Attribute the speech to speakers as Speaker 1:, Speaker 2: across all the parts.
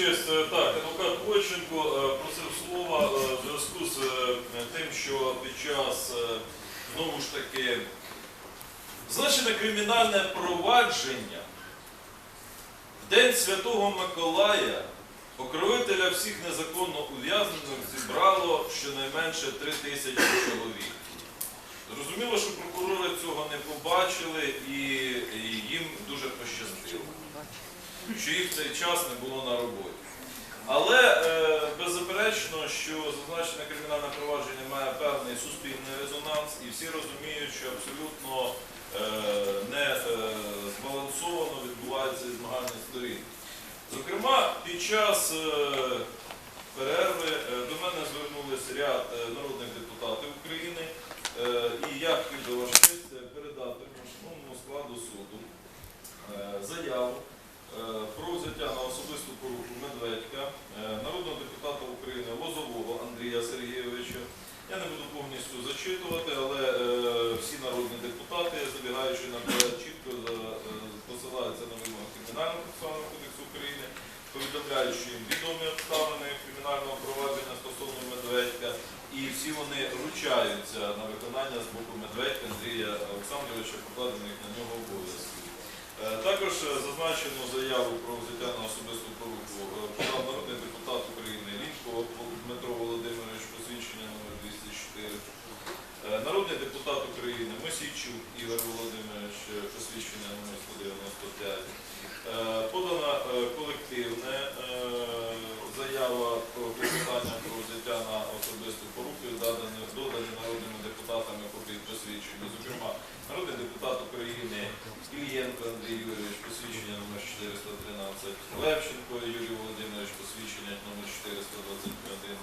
Speaker 1: Е, Так, адвокат Бойченко е, просив слова е, в зв'язку з тим, що під час знову ж таки значене кримінальне провадження в День Святого Миколая покровителя всіх незаконно ув'язнених зібрало щонайменше 3 тисячі чоловік. Зрозуміло, що прокурори цього не побачили і що їх в цей час не було на роботі. Але е, беззаперечно, що зазначене кримінальне провадження має певний суспільний резонанс, і всі розуміють, що абсолютно е, не е, збалансовано відбувається змагання сторін. Зокрема, під час е, перерви до мене звернулися ряд народних депутатів України, е, і я хотів би ваша честь передати основному складу суду е, заяву е, про взяття на особисту поруку Медведька, е, народного депутата України Лозового Андрія Сергійовича. Я не буду повністю зачитувати, але е, всі народні депутати, забігаючи наперед, чітко за- е, посилаються на вимоги Кримінального процесуального кодексу України, повідомляють, що їм відомі обставини кримінального провадження стосовно Медведька, і всі вони ручаються на виконання з боку Медведька Андрія Олександровича, покладених на нього обов'язків. Е, Також е, зазначену заяву про взяття на особисту поруку е, подав народний депутат України Лінько Дмитро Володимирович, посвідчення номер 204. Е, Народний депутат України Мосійчук Ігор Володимирович, посвідчення номер 195. Е, Подана е, колективне е, заява про клопотання про взяття на особисту поруку, додані, додані народними депутатами копії посвідчення. Зокрема, народний депутат України Ільєнко Андрій Юрійович, посвідчення номер 413, Левченко Юрій Володимирович, посвідчення номер 421,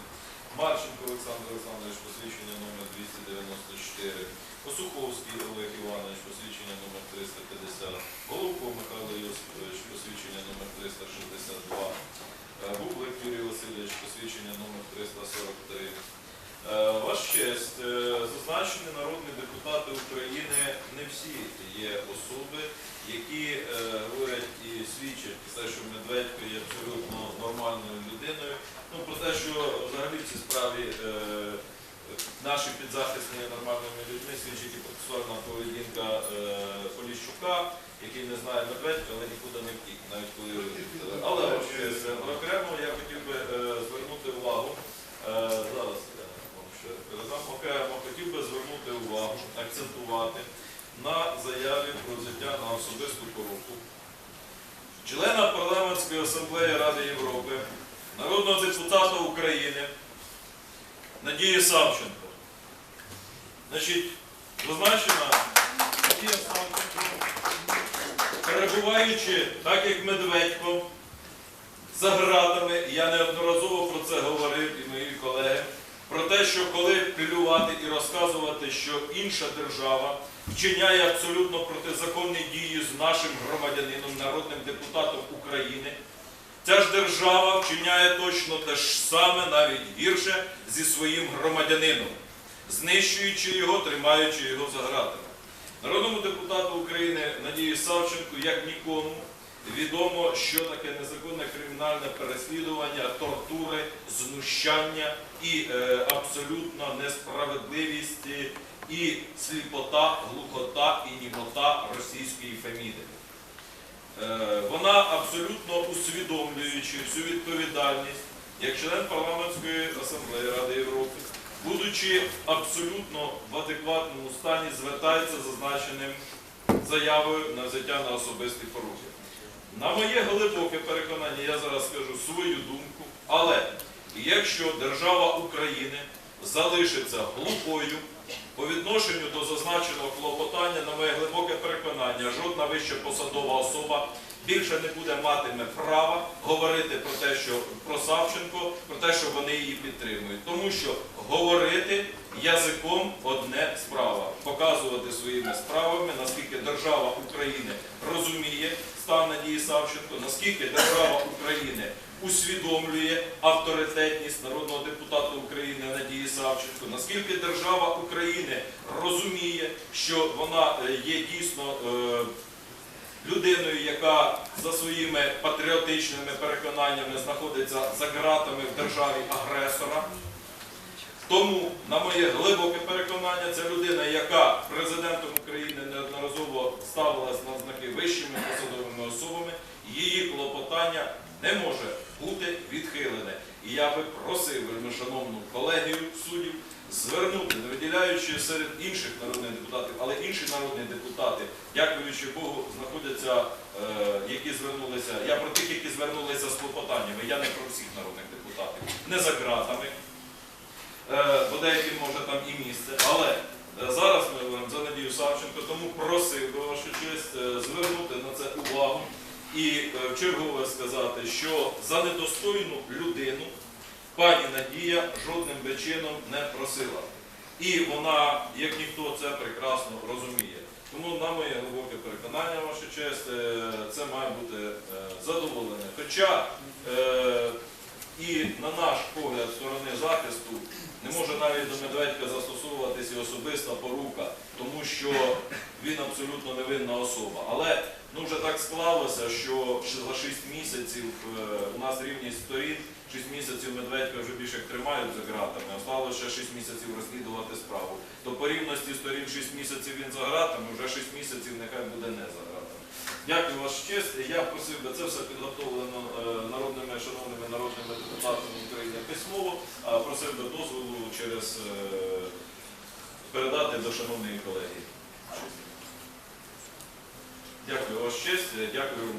Speaker 1: Марченко Олександр Олександрович, посвідчення номер 294, Осуховський Олег Іванович, посвідчення номер 350, Головко Михайло Йосипович, посвідчення номер 362, е, Бублик Юрій Васильович, посвідчення номер 343. Е, Ваш честь, е, зазначені народні депутати України не всі є особи, які е, говорять і свідчать про те, що Медведько є абсолютно нормальною людиною. Ну про те, що взагалі в цій справі е, наші підзахисні нормальними людьми, свідчить і процесуальна поведінка е, Поліщука, який не знає Медведька, але нікуди не втік, навіть коли але ваш честь, окремо я хотів би е, звернути увагу. е, Зараз я вам ще передам. Окремо хотів би звернути увагу, акцентувати на заяві про взяття на особисту поруку члена парламентської асамблеї Ради Європи, народного депутата України Надії Савченко. Значить, зазначена Надія Савченко, перебуваючи, так як Медведько, за градами, я неодноразово про це говорив і мої колеги, про те, що коли плювати і розказувати, що інша держава вчиняє абсолютно протизаконні дії з нашим громадянином, народним депутатом України, ця ж держава вчиняє точно те ж саме, навіть гірше зі своїм громадянином, знищуючи його, тримаючи його за гратами. Народному депутату України Надії Савченку, як нікому, відомо, що таке незаконне кримінальне переслідування, тортури, знущання і е, абсолютна несправедливість е, і сліпота, глухота і німота російської феміди. Е, вона абсолютно усвідомлюючи всю відповідальність як член парламентської асамблеї Ради Європи, будучи абсолютно в адекватному стані, звертається зазначеним заявою на взяття на особисті поруки. На моє глибоке переконання, я зараз скажу свою думку, але якщо держава України залишиться глупою по відношенню до зазначеного клопотання, на моє глибоке переконання, жодна вища посадова особа більше не буде матиме права говорити про те, що про Савченко, про те, що вони її підтримують. Тому що говорити язиком одне справа, показувати своїми справами, наскільки держава України Надії Савченко, наскільки держава України усвідомлює авторитетність народного депутата України Надії Савченко, наскільки держава України розуміє, що вона е, є дійсно. е, людиною, яка за своїми патріотичними переконаннями знаходиться за ґратами в державі агресора. Тому, на моє глибоке переконання, це людина, яка президентом України неодноразово ставилась на знаки вищими посадовими особами, її клопотання не може бути відхилене. І я би просив вельми шановну колегію суддів звернути, не виділяючи серед інших народних депутатів, але інші народні депутати, дякуючи Богу, знаходяться, е, які звернулися. Я про тих, які звернулися з клопотаннями, я не про всіх народних депутатів, не за ґратами. Е, бо деяким може там і місце. Але е, зараз ми говоримо за Надію Савченко, тому просив би вашу честь е, звернути на це увагу і е, сказати, що за недостойну людину пані Надія жодним би чином не просила. І вона, як ніхто, це прекрасно розуміє. Тому, на моє глибоке переконання, ваша честь, е, це має бути е, задоволене. Хоча е, і на наш погляд сторони захисту не може навіть до Медведька застосовуватись і особиста порука, тому що він абсолютно невинна особа. Але ну вже так склалося, що за 6 місяців е, у нас рівність сторін, 6 місяців Медведька вже більше тримають за ґратами, осталося ще 6 місяців розслідувати справу. То по рівності сторін 6 місяців він за ґратами, вже 6 місяців нехай буде не за ґратами. Дякую ваш честь. Я просив би це все підготовлено е, народними шановними письмово, а просив би дозволу через е, передати до шановної колеги. Дякую ваш честь. Дякую.